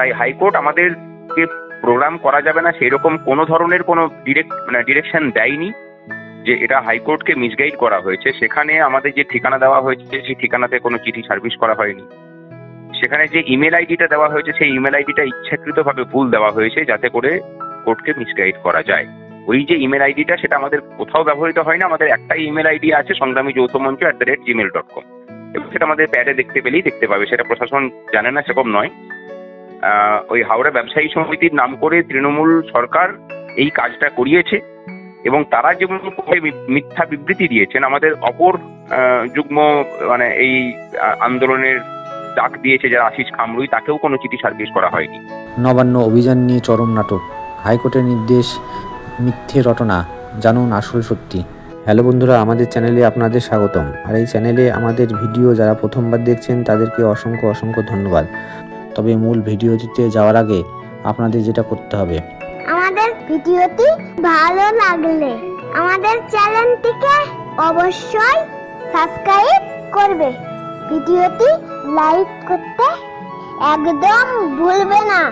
তাই হাইকোর্ট আমাদেরকে প্রোগ্রাম করা যাবে না সেই রকম কোনো ধরনের কোনো ডিরেক্ট মানে ডিরেকশন দেয়নি যে এটা হাইকোর্টকে মিসগাইড করা হয়েছে। সেখানে আমাদের যে ঠিকানা দেওয়া হয়েছে, সেই ঠিকানাতে কোনো চিঠি সার্ভিস করা হয়নি। সেখানে যে ইমেল আইডিটা দেওয়া হয়েছে, সেই ইমেল আইডিটা ইচ্ছাকৃতভাবে ভুল দেওয়া হয়েছে, যাতে করে কোর্টকে মিসগাইড করা যায়। ওই যে ইমেল আইডিটা, সেটা আমাদের কোথাও ব্যবহৃত হয় না আমাদের একটাই ইমেল আইডি আছে, সংগ্রামী যৌথ মঞ্চ at the rate Gmail dot com এবং সেটা আমাদের প্যাডে দেখতে পেলেই দেখতে পাবে। সেটা প্রশাসন জানে না, সেরকম নয়। ওই হাওড়া ব্যবসায়ী সমিতির নাম করে তৃণমূল সরকার এই কাজটা করিয়েছে এবং তারা যেমন মিথ্যা বিবৃতি দিয়েছেন, আমাদের অপর যুগ্ম মানে এই আন্দোলনের ডাক দিয়েছে যারা আশিস খামরুই, তাকেও কোনো চিঠি সার্ভিস করা হয়নি। নবান্ন অভিযান নিয়ে চরম নাটক। হাইকোর্টের নির্দেশ, মিথ্যে রটনা, জানুন আসল সত্যি। হ্যালো বন্ধুরা, আমাদের চ্যানেলে আপনাদের স্বাগতম। আর এই চ্যানেলে আমাদের ভিডিও যারা প্রথমবার দেখছেন, তাদেরকে অসংখ্য অসংখ্য ধন্যবাদ। তবে মূল ভিডিওটিতে যাওয়ার আগে আপনাদের যেটা করতে হবে। আমাদের ভিডিওটি ভালো লাগলে আমাদের চ্যানেলটিকে অবশ্যই সাবস্ক্রাইব করবে। ভিডিওটি লাইক করতে একদম ভুলবে না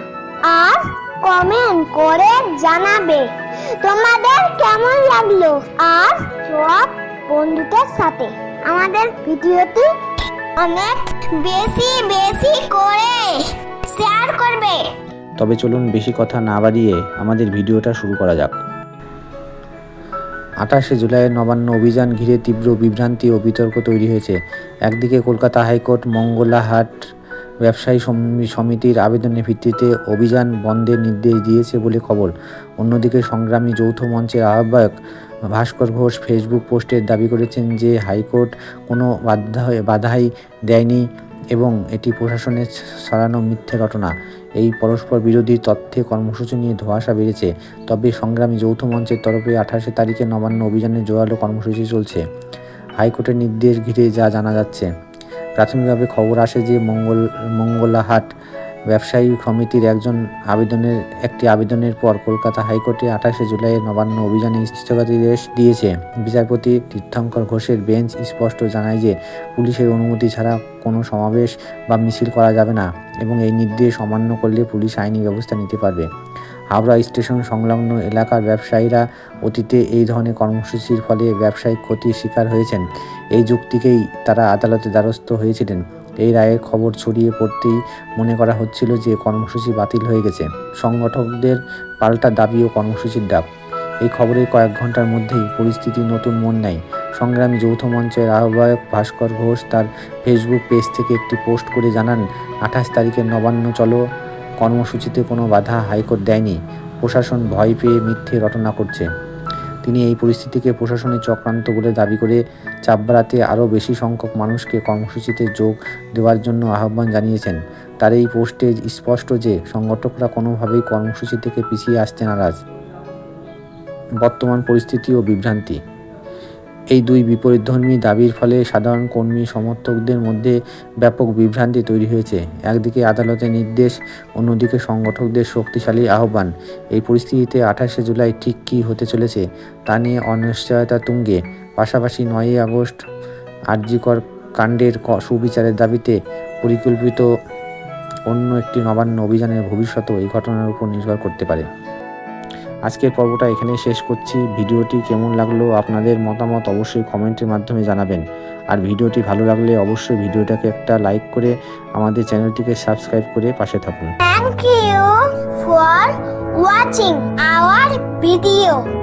আর কমেন্ট করে জানাবে তোমাদের কেমন লাগল আর সব বন্ধুদের সাথে। আমাদের ভিডিওটি অনেক বেশি বেশি করে শেয়ার করবে। তবে চলুন বেশি কথা না বাড়িয়ে আমাদের ভিডিওটা শুরু করা যাক। আঠাশে জুলাইয়ের নবান্ন অভিযান ঘিরে তীব্র বিভ্রান্তি ও বিতর্ক তৈরি হয়েছে। একদিকে কলকাতা হাইকোর্ট মঙ্গলাহাট ব্যবসায়ী সম- সমিতির আবেদনের ভিত্তিতে অভিযান বন্ধের নির্দেশ দিয়েছে বলে খবর। অন্যদিকে সংগ্রামী যৌথ মঞ্চের আহ্বায়ক ভাস্কর ঘোষ ফেসবুক পোস্টে দাবি করেছেন যে হাইকোর্ট কোনো বাধা বাধাই দেয়নি। এবং এটি প্রশাসনের ছড়ানো মিথ্যে ঘটনা। এই পরস্পর বিরোধী তথ্যে কর্মসূচি নিয়ে ধোঁয়াশা বেড়েছে। তবে সংগ্রামী যৌথ মঞ্চের তরফে আঠাশে তারিখে নবান্ন অভিযানের জোরালো কর্মসূচি চলছে। হাইকোর্টের নির্দেশ ঘিরে যা জানা যাচ্ছে। প্রাথমিকভাবে খবর আসে যে মঙ্গল, মঙ্গলাহাট ব্যবসায়ী কমিটির একজন আবেদনের, একটি আবেদনের পর কলকাতা হাইকোর্টে আঠাশে জুলাই নবান্ন অভিযানে স্থগিতাদেশ দিয়েছে। বিচারপতি তীর্থঙ্কর ঘোষের বেঞ্চ স্পষ্ট জানায় যে, পুলিশের অনুমতি ছাড়া কোনো সমাবেশ বা মিছিল করা যাবে না এবং এই নির্দেশ অমান্য করলে পুলিশ আইনি ব্যবস্থা নিতে পারবে। হাওড়া স্টেশন সংলগ্ন এলাকার ব্যবসায়ীরা অতীতে এই ধরনের কর্মসূচির ফলে ব্যবসায়িক ক্ষতির শিকার হয়েছেন। এই যুক্তিকেই তারা আদালতে দ্বারস্থ হয়েছিলেন। এই রায়ের খবর ছড়িয়ে পড়তেই মনে করা হচ্ছিল যে কর্মসূচি বাতিল হয়ে গেছে। সংগঠকদের পাল্টা দাবি ও কর্মসূচির ডাক। এই খবরের কয়েক ঘণ্টার মধ্যেই পরিস্থিতি নতুন মন নেয়। সংগ্রামী যৌথ মঞ্চের আহ্বায়ক ভাস্কর ঘোষ তার ফেসবুক পেজ থেকে একটি পোস্ট করে জানান, আঠাশ তারিখের নবান্ন চলো কর্মসূচিতে কোনো বাধা হাইকোর্ট দেয়নি। প্রশাসন ভয় পেয়ে মিথ্যে রটনা করছে। তিনি এই পরিস্থিতিকে প্রশাসনের চক্রান্ত বলে দাবি করে চাপ বাড়াতে আরও বেশি সংখ্যক মানুষকে কর্মসূচিতে যোগ দেওয়ার জন্য আহ্বান জানিয়েছেন। তার এই পোস্টে স্পষ্ট যে সংগঠকরা কোনোভাবেই কর্মসূচি থেকে পিছিয়ে আসতে নারাজ। বর্তমান পরিস্থিতি ও বিভ্রান্তি। এই দুই বিপরীতধর্মী দাবির ফলে সাধারণ কর্মী সমর্থকদের মধ্যে ব্যাপক বিভ্রান্তি তৈরি হয়েছে। একদিকে আদালতের নির্দেশ, অন্যদিকে সংগঠকদের শক্তিশালী আহ্বান। এই পরিস্থিতিতে আঠাশে জুলাই ঠিক কী হতে চলেছে তা নিয়ে অনিশ্চয়তা তুঙ্গে। পাশাপাশি নয়ই আগস্ট আর্যিকর কাণ্ডের সুবিচারের দাবিতে পরিকল্পিত অন্য একটি নবান্ন অভিযানের ভবিষ্যৎও এই ঘটনার উপর নির্ভর করতে পারে। আজকের পর্বটা এখানে শেষ করছি। ভিডিওটি কেমন লাগল আপনাদের মতামত অবশ্যই কমেন্টের মাধ্যমে জানাবেন। আর ভিডিওটি ভালো লাগলে অবশ্যই ভিডিওটাকে একটা লাইক করে আমাদের চ্যানেলটিকে সাবস্ক্রাইব করে পাশে থাকুন। Thank you for watching our video.